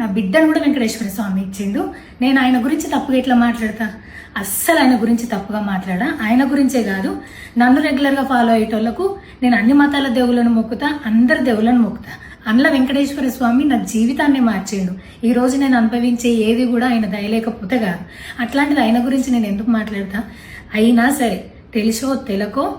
నా బిడ్డను కూడా వెంకటేశ్వర స్వామి ఇచ్చిండు. నేను ఆయన గురించి తప్పుగా ఎట్లా మాట్లాడతా? అస్సలు ఆయన గురించి తప్పుగా మాట్లాడా? ఆయన గురించే కాదు. నన్ను రెగ్యులర్గా ఫాలో అయ్యేటోళ్ళకు నేను అన్ని మతాల దేవులను మొక్కుతా అందరి దేవులను మొక్కుతా. అందులో వెంకటేశ్వర స్వామి నా జీవితాన్ని మార్చిండు ఈ రోజు నేను అనుభవించే ఏది కూడా ఆయన దయలేకపోతే కాదు. అట్లాంటిది ఆయన గురించి నేను ఎందుకు మాట్లాడతా? అయినా సరే తెలుసో తెలకో